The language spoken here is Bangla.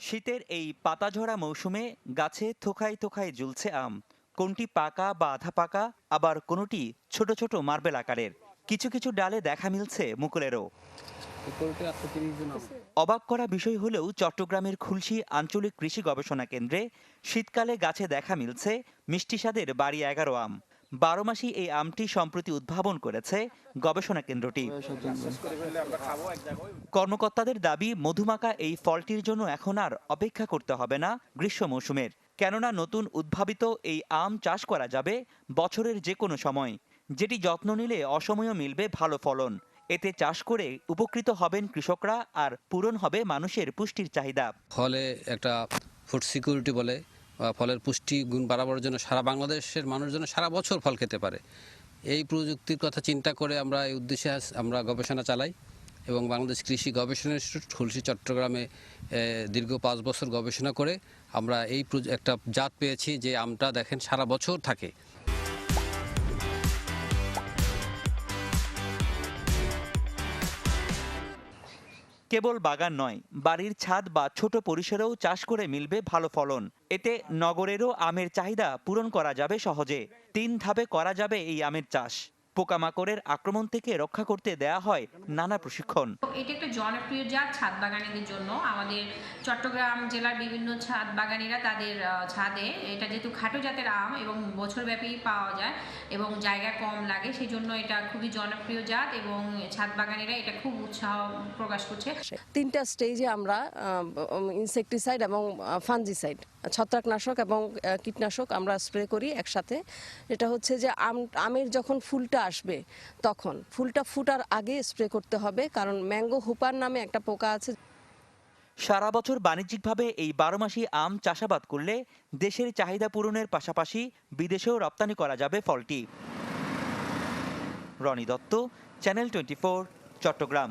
শীতের এই পাতাঝরা মৌসুমে গাছে থোকায় থোকায় ঝুলছে আম। কোনটি পাকা বা আধা পাকা আবার কোনোটি ছোট ছোট মার্বেল আকারের? কিছু কিছু ডালে দেখা মিলছে মুকুলেরও। অবাক করা বিষয় হলেও চট্টগ্রামের খুলশী আঞ্চলিক কৃষি গবেষণা কেন্দ্রে শীতকালে গাছে দেখা মিলছে মিষ্টি স্বাদের বাড়ি এগারো আম। বারো মাসি এই আমটি সম্প্রতি উদ্ভাবন করেছে গবেষণা কেন্দ্রটি। কর্মকর্তাদের দাবি মধুমাকা এই ফলটির জন্য এখন আর অপেক্ষা করতে হবে না গ্রীষ্ম মৌসুমের। কেননা নতুন উদ্ভাবিত এই আম চাষ করা যাবে বছরের যে কোনো সময়। যেটি যত্ন নিলে অসময়েও মিলবে ভালো ফলন। এতে চাষ করে উপকৃত হবেন কৃষকরা আর পূরণ হবে মানুষের পুষ্টির চাহিদা। ফলে একটা ফুড সিকিউরিটি বলে ফলের পুষ্টি গুণ বাড়াবার জন্য সারা বাংলাদেশের মানুষ যেন সারা বছর ফল খেতে পারে। এই প্রযুক্তির কথা চিন্তা করে আমরা এই উদ্দেশ্যে আমরা গবেষণা চালাই এবং বাংলাদেশ কৃষি গবেষণা ইনস্টিটিউট খুলশি, চট্টগ্রামে দীর্ঘ পাঁচ বছর গবেষণা করে আমরা এই একটা জাত পেয়েছি যে আমটা দেখেন সারা বছর থাকে। কেবল বাগান নয়, বাড়ির ছাদ বা ছোট পরিসরেও চাষ করে মিলবে ভালো ফলন। এতে নগরেরও আমের চাহিদা পূরণ করা যাবে সহজে। তিন ধাপে করা যাবে এই আমের চাষ। পোকামাকড়ের আক্রমণ থেকে রক্ষা করতে দেয়া হয় নানা প্রশিক্ষণ। এটা একটা জনপ্রিয় জাত ছাদ বাগানীদের জন্য। আমাদের চট্টগ্রাম জেলার বিভিন্ন ছাদ বাগানীরা তাদের ছাদে এটা যেহেতু খাটো জাতের আম এবং বছরব্যাপী পাওয়া যায় এবং জায়গা কম লাগে সেই জন্য এটা খুবই জনপ্রিয় জাত এবং ছাদ বাগানীরা এটা খুব উৎসাহ প্রকাশ করছে। তিনটা স্টেজে আমরা ইনসেকটিসাইড এবং ফাঞ্জিসাইড ছত্রাকনাশক এবং কীটনাশক আমরা স্প্রে করি একসাথে। এটা হচ্ছে যে আম আমের যখন ফুলটা আসবে। তখন ফুলটা ফুটার আগে স্প্রে করতে হবে, কারণ ম্যাঙ্গো হুপার নামে একটা পোকা আছে। সারা বছর বাণিজ্যিকভাবে এই বারো মাসি আম চাষাবাদ করলে দেশের চাহিদা পূরণের পাশাপাশি বিদেশেও রপ্তানি করা যাবে ফলটি। Rony Dutta, channel twenty Chattogram.